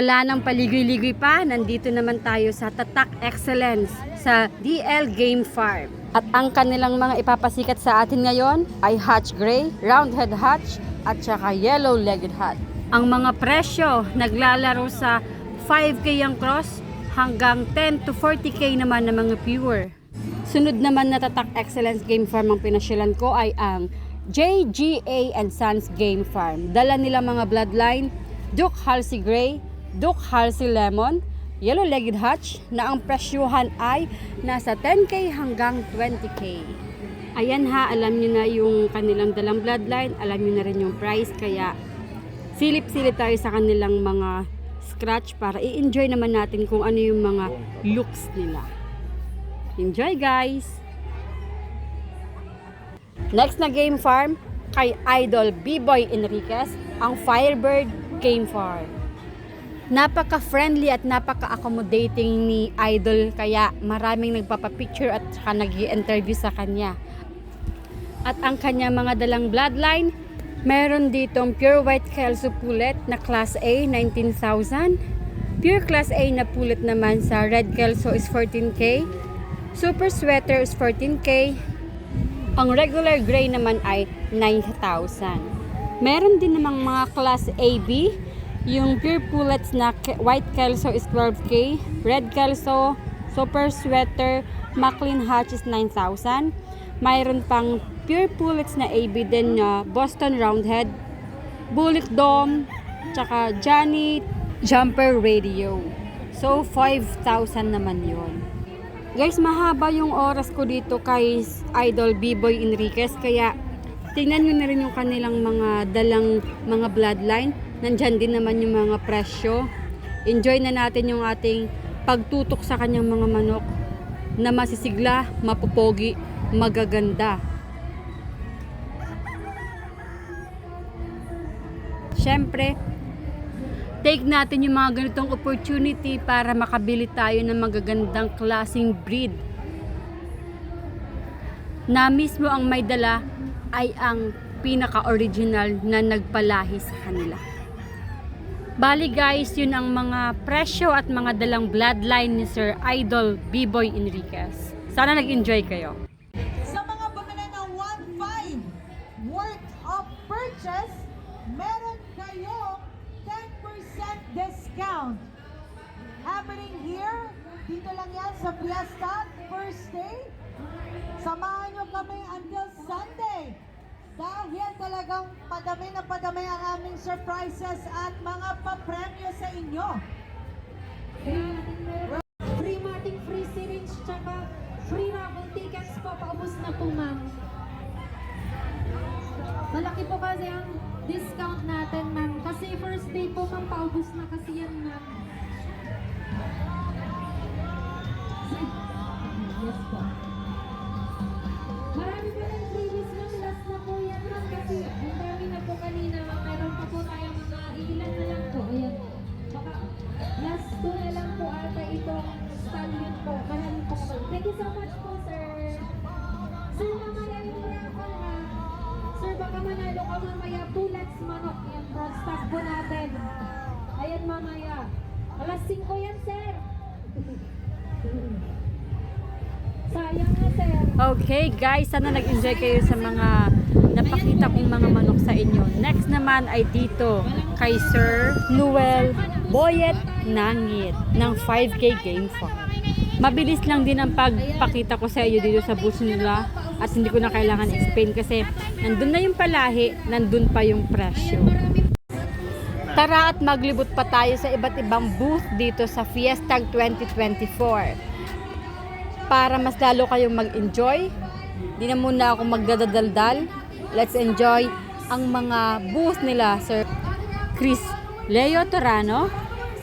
wala nang paligoy-ligoy pa, nandito naman tayo sa Tatak Excellence sa DL Game Farm. At ang kanilang mga ipapasikat sa atin ngayon ay Hatch Gray, Roundhead Hatch, at saka Yellow-Legged Hatch. Ang mga presyo naglalaro sa 5K ang cross hanggang 10 to 40K naman ng mga pure. Sunod naman na Tatak Excellence Game Farm ang pinasyalan ko ay ang JGA and Sons Game Farm. Dala nila mga bloodline, Duke Halsey Gray, Duke Halsey Lemon, Yellow-Legged Hatch na ang presyuhan ay nasa 10K hanggang 20K. Ayan ha, alam nyo na yung kanilang dalang bloodline, alam nyo na rin yung price, kaya silip-silip tayo sa kanilang mga scratch para i-enjoy naman natin kung ano yung mga looks nila. Enjoy guys! Next na game farm kay Idol B-Boy Enriquez, ang Firebird Game Farm. Napaka-friendly at napaka-accommodating ni Idol kaya maraming nagpapapicture at saka nag interview sa kanya. At ang kanya mga dalang bloodline, meron ditong pure white Kelso pullet na class A, 19,000. Pure class A na pullet naman sa red Kelso is 14K. Super sweater is 14K. Ang regular gray naman ay 9,000. Meron din namang mga class AB. Yung pure pullets na white kelso is 12K. Red kelso, super sweater, Maclean Hatch is 9,000. Mayroon pang pure pullets na AB din na Boston Roundhead, Bullet Dome, tsaka Johnny Jumper Radio. So, 5,000 naman yon. Guys, mahaba yung oras ko dito kay Idol B-Boy Enriquez kaya tingnan nyo na rin yung kanilang mga dalang mga bloodline. Nandyan din naman yung mga presyo. Enjoy na natin yung ating pagtutok sa kanyang mga manok na masisigla, mapupogi, magaganda. Siyempre, take natin yung mga ganitong opportunity para makabili tayo ng magagandang klasing breed na mismo ang may dala ay ang pinaka-original na nagpalahi sa kanila. Bali guys, yun ang mga presyo at mga dalang bloodline ni Sir Idol B-Boy Enriquez. Sana nag-enjoy kayo. Sa mga bumili ng 1.5 worth of purchase, meron kayo 10% discount. Happening here, dito lang yan sa Fiesta, first day. Samahan nyo kami until talagang padami na padami ang aming surprises at mga papremyo sa inyo. Free mating free syringe, tsaka free raffle tickets po. Paubos na po, ma'am. Malaki po kasi ang discount natin, ma'am. Kasi first day po, ma'am, paubos na kasi yan, ma'am. Yes po. Ayan mamaya. Alas 5 yan, sir. Sayang nga, sir. Okay guys, sana nag-enjoy kayo sa mga napakita kong mga manok sa inyo. Next naman ay dito kay Sir Noel Boyet Nangit ng 5K Game Farm. Mabilis lang din ang pagpakita ko sa iyo dito sa booth nila at hindi ko na kailangan explain kasi nandun na yung palahi, nandun pa yung presyo. Tara at maglibot pa tayo sa iba't ibang booth dito sa Fiesta 2024 para mas lalo kayong mag-enjoy. Di na muna ako magdadaldal. Let's enjoy ang mga booth nila, Sir Chris Leo Torano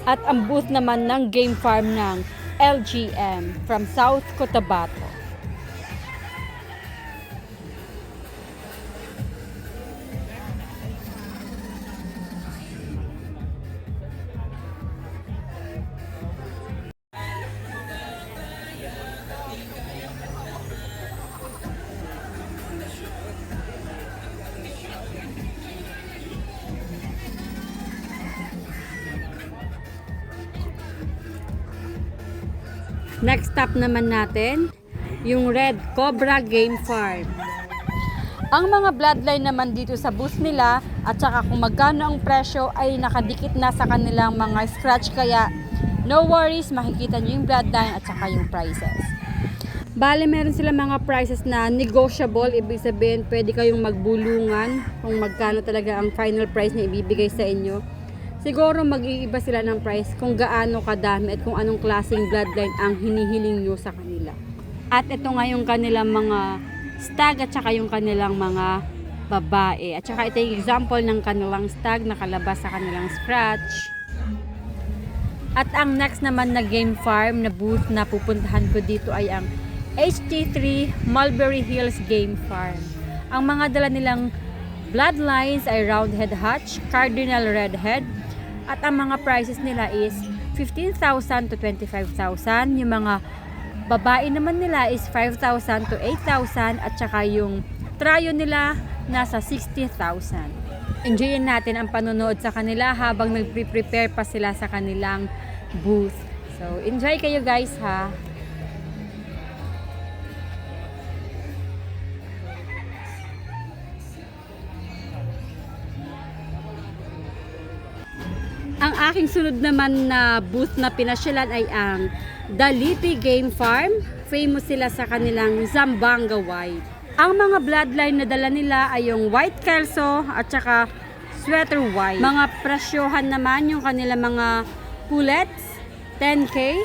at ang booth naman ng game farm ng LGM from South Cotabato. Next stop naman natin, yung Red Cobra Game Farm. Ang mga bloodline naman dito sa booth nila at saka kung magkano ang presyo ay nakadikit na sa kanilang mga scratch kaya no worries, makikita nyo yung bloodline at saka yung prices. Bale, meron sila mga prices na negotiable. Ibig sabihin, pwede kayong magbulungan kung magkano talaga ang final price na ibibigay sa inyo. Siguro mag-iiba sila ng price kung gaano kadami at kung anong klaseng bloodline ang hinihiling nyo sa kanila. At ito nga yung kanilang mga stag at saka yung kanilang mga babae. At saka ito yung example ng kanilang stag na kalabas sa kanilang scratch. At ang next naman na game farm na booth na pupuntahan ko dito ay ang HT3 Mulberry Hills Game Farm. Ang mga dala nilang bloodlines ay Roundhead Hutch, Cardinal Redhead, at ang mga prices nila is 15,000 to 25,000. Yung mga babae naman nila is 5,000 to 8,000 at saka yung tryo nila nasa 60,000. Enjoyin natin ang panonood sa kanila habang nagpre-prepare pa sila sa kanilang booth. So, enjoy kayo guys ha. Ang aking sunod naman na booth na pinasyalan ay ang Dalipi Game Farm. Famous sila sa kanilang Zambanga White. Ang mga bloodline na dala nila ay yung White Kelso at saka Sweater White. Mga presyohan naman yung kanilang mga pullets, 10k.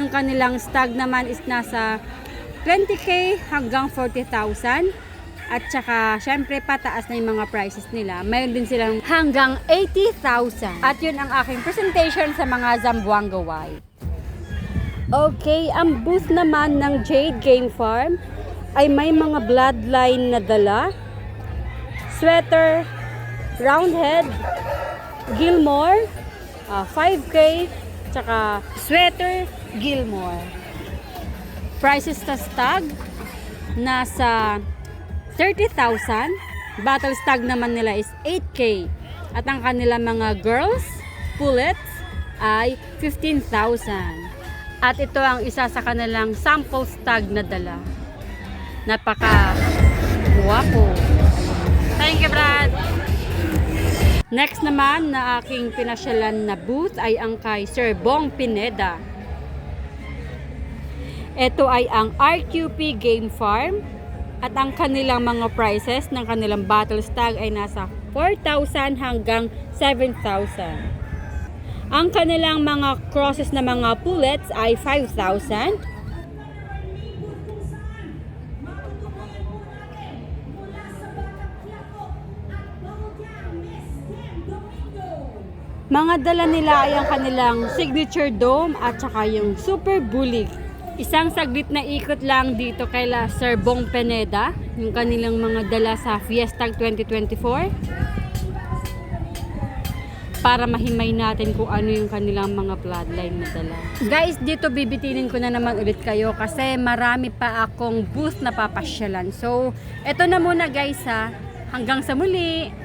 Yung kanilang stag naman is nasa 20k hanggang 40,000. At saka, syempre, pataas na yung mga prices nila. Mayroon din silang hanggang 80,000. At yun ang aking presentation sa mga Zamboanga White. Okay, ang booth naman ng Jade Game Farm ay may mga bloodline na dala. Sweater, Roundhead, Gilmore, ah, 5K, tsaka Sweater, Gilmore. Prices sa stag, nasa 30,000. Battle stag naman nila is 8K. At ang kanila mga girls, pullets, ay 15,000. At ito ang isa sa kanilang sample stag na dala. Napaka guwapo. Thank you, Brad! Next naman na aking pinasyalan na booth ay ang kay Sir Bong Pineda. Ito ay ang RQP Game Farm at ang kanilang mga prices ng kanilang battle stag ay nasa 4,000 hanggang 7,000. Ang kanilang mga crosses na mga pullets ay 5,000. Mga dala nila ay ang kanilang signature dome at saka yung super bully. Isang saglit na ikot lang dito kay la Sir Bong Pineda, yung kanilang mga dala sa Fiesta 2024 para mahimay natin kung ano yung kanilang mga bloodline na dala. Guys, dito bibitinin ko na naman ulit kayo kasi marami pa akong booth na papasyalan. So, eto na muna guys ha. Hanggang sa muli!